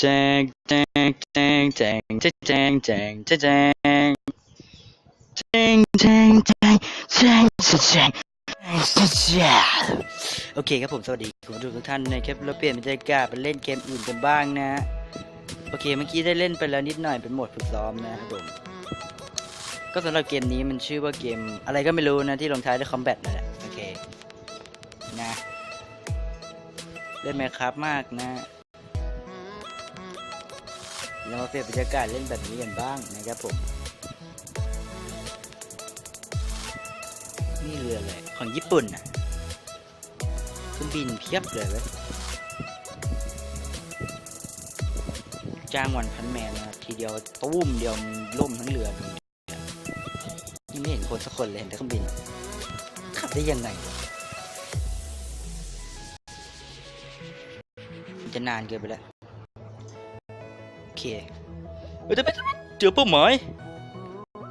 แจงแจงแจงแจงแจงแจงแจงแจงแจงแจงแจงแจงแจงแจงโอเคครับผมสวัสดีคุณผู้ชมทุกท่านนะครับเราเปลี่ยนบรรยากาศไปเล่นเกมอื่นกันบ้างนะโอเคเมื่อกี้ได้เล่นไปแล้วนิดหน่อยเป็นโหมดฝึกซ้อมนะครับผมก็สำหรับเกมนี้มันชื่อว่าเกมอะไรก็ไม่รู้นะที่ลงท้ายด้วยคอมแบทนั่นแหละโอเคนะเล่นแมคครับมากนะ เรามาเปลี่ยนบรรยากาศเล่นแบบนี้กันบ้างนะครับผม นี่เรืออะไรของญี่ปุ่นน่ะเครื่องบินเพียบเลยเว้ยจ้างวันพันแมนนะทีเดียวตุ้มเดียวล่มทั้งเรือยังไม่เห็นคนสักคนเลยเห็นแต่เครื่องบินขับได้ยังไงจะนานเกินไปแล้ว เคเออจะไปเจอเป้าหมาย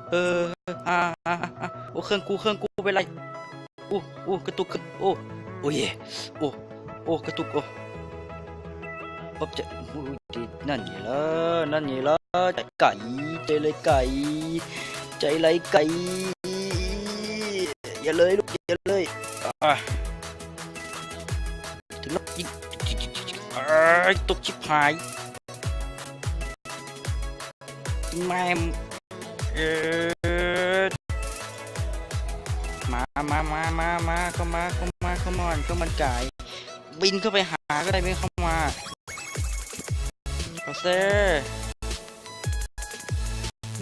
เอออ่าอ่าอ่าโอ้เครื่องกูเครื่องกูเป็นไรโอ้โอ้กระตุกระโอ้โอ้ยโอ้โอ้กระตุกโอ้ป๊บจะดีนั่นไงล่ะนั่นไงล่ะใจไก่ใจเลยไก่ใจไรไก่อย่าเลยลูกอย่าเลยอะถึงแล้วยิงอ่าตกชิบหาย แมมเออมามามามามาเข้ามาเข้ามาเข้ามอนเข้ามันไก่บินเข้าไปหาก็ได้ไม่เข้ามาเอเซ่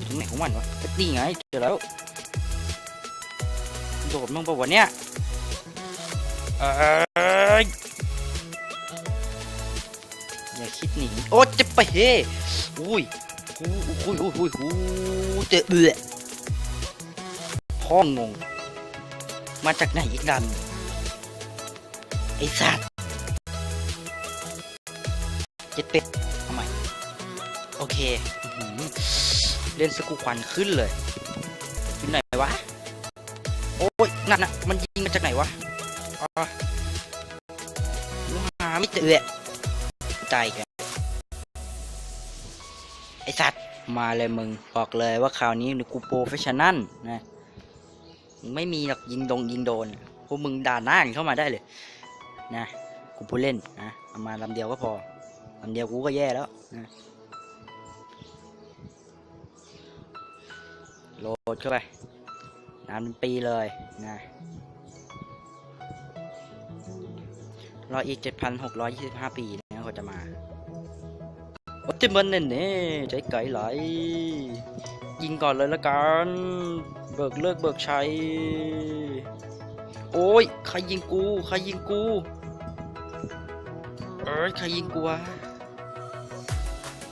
ตรงไหนของมันวะนี่ไงเจอแล้วโดดมั่งปะวะเนี่ยเอ้ยอย่าคิดหนีโอ้จะไปเฮ้อุ้ย หูหูหูหูหูเจอเบื่อพ่องง มาจากไหนอีกดันไอ้สัตว์เจ็ดเป็ดทำไมโอเคเล่นสกูควันขึ้นเลยอยู่ไหนวะ โอ้ยนั่นน่ะมันยิงมาจากไหนวะอ๋อหาไม่เจออตายแก ไอสัตว์มาเลยมึงบอกเลยว่าคราวนี้กูโปรเฟชชั่น l นะไม่มีหรอกยิงดงยิงโดนพวกมึงด่าหน้าเข้ามาได้เลย นะกูผู้เล่นนะเอามาลำเดียวก็พอลำเดียวกูก็แย่แล้วนะโหลดเข้าไปนานเป็นปีเลยนะรออีก 7,625 ปีนะเขาจะมา โอ้ยมันเนี่ยใจไก่ไหล ยิงก่อนเลยละกัน เบิกเลิกเบิกชัยโอ้ย ใครยิงกู ใครยิงกู เอ้ย ใครยิงกูวะ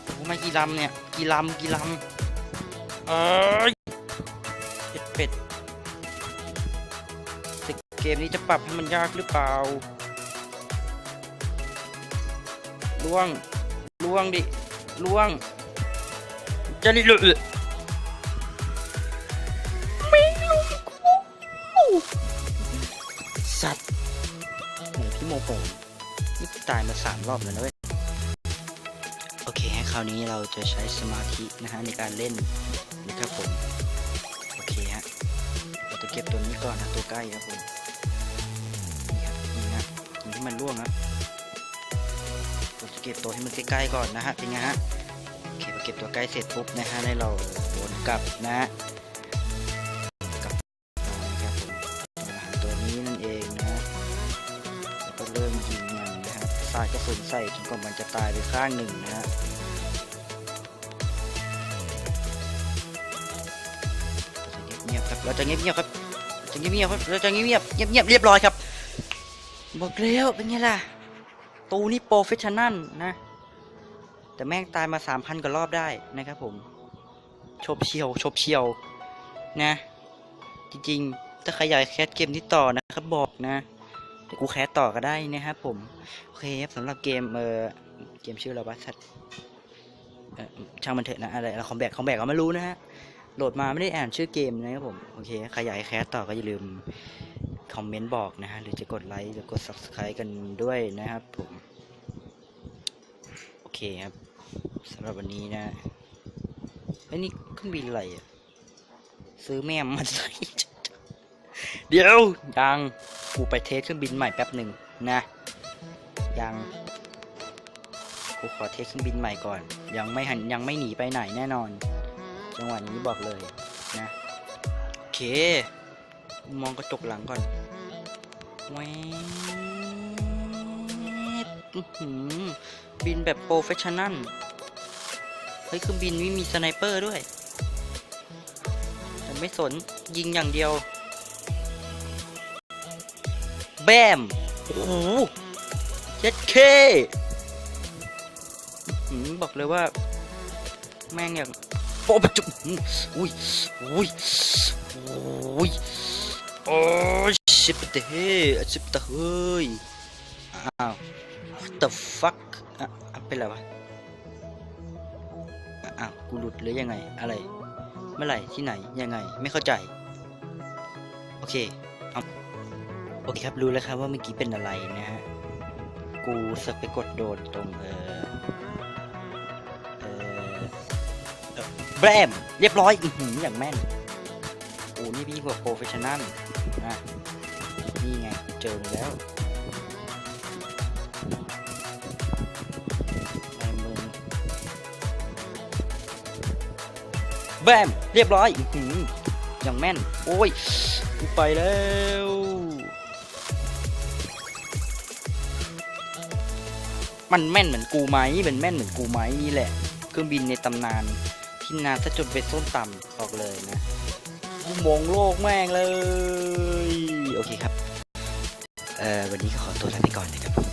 โอ้ไม่กี่ลำเนี่ย กี่ลำกี่ลำเอ้ยเป็ดเป็ดแต่เกมนี้จะปรับให้มันยากหรือเปล่าล่วง ล่วงดิล่วงจะรีเลยไม่รู้กูสัตว์โอ้พี่โมโหนี่ตายมาสามรอบแล้วนะเว้ยโอเคฮะคราวนี้เราจะใช้สมาธินะฮะในการเล่นนะครับผมโอเคฮะเราจะเก็บตัวนี้ก่อนนะตัวใกล้ครับผมนี่ครับนี่ฮะยิงให้มันล่วงครับเราจะ เก็บตัวให้มันใกล้ๆก่อนนะฮะเป็นไงฮะโอเคพอเก็บตัวใกล้เสร็จปุ๊บนะฮะให้เราวนกลับนะฮะกลับมานะครับผมมาหาตัวนี้นั่นเองนะแล้วก็เริ่มยิงมันนะฮะสาดกระสุนใส่จนกว่ามันจะตายไปข้างหนึ่งนะฮะเงียบๆครับเราจะเงียบๆครับจะเงียบๆครับเราจะเงียบๆเงียบๆเรียบร้อยครับบอกแล้วเป็นไงล่ะ ตูนี่โปรเฟชชั่น l นะ แต่แม่งตายมาสามพันกว่ารอบได้นะครับผม ชบเชียว ชบเชียว นะ จริงๆ ถ้าใครอยากแคสเกมนี้ต่อนะครับบอกนะเดี๋ยวกูแคสต่อก็ได้นะครับผม โอเคครับสำหรับเกมเออเกมชื่ออะไรวะสัตช่างมันเถอะนะอะไรคอมแบกคอมแบกก็ไม่รู้นะฮะโหลดมาไม่ได้อ่านชื่อเกมนะครับผม โอเค ใครอยากแคสต่อก็อย่าลืม คอมเมนต์บอกนะฮะ หรือจะกดไลค์หรือกด subscribe กันด้วยนะครับผม โอเคครับสำหรับวันนี้นะไอ้นี่เครื่องบินอะไรอะซื้อแม่มมาใส่เดี๋ยวยังกูไปเทสเครื่องบินใหม่แป๊บหนึ่งนะ ยังกูขอเทสเครื่องบินใหม่ก่อน ยังไม่หันยังไม่หนีไปไหนแน่นอน จังหวะนี้บอกเลยนะ โอเค มองกระจกหลังก่อน แวบบินแบบโปรเฟชชั่นนัลเฮ้ยเครื่องบินนี่มีสไนเปอร์ด้วย แต่ไม่สนยิงอย่างเดียว แบม โอ้โหเจ็ดเคบอกเลยว่า แม่งอย่างโอ้ประจุอุ้ยอุ้ยอุ้ยโอ้ย ชิบะเตะเฮชิบะเตะเฮ้ยอ้าว what the fuck อะอะเป็นไรวะอะอ้าวกูหลุดหรือยังไง อะไร เมื่อไหร่ที่ไหนยังไง ไม่เข้าใจ โอเคเอาโอเคครับรู้แล้วครับว่าเมื่อกี้เป็นอะไรนะฮะกูสึกไปกดโดนตรงเออเออแบรมเรียบร้อย อือออย่างแม่นโอ้นี่พี่กว่าโปรเฟชชั่นแนลนะ นี่ไงเจอมึงแล้วไอ้มึงแบม เรียบร้อยอื้อหืออย่างแม่น โอ้ยกูไปแล้วมันแม่นเหมือนกูไหมมันแม่นเหมือนกูไหมนี่แหละ เครื่องบินในตำนานที่นานซะจนเป็นส้นต่ำบอกเลยนะกูมองโลกแม่งเลย โอเคครับ เออวันนี้ก็ขอตัวลาไปก่อนนะครับผม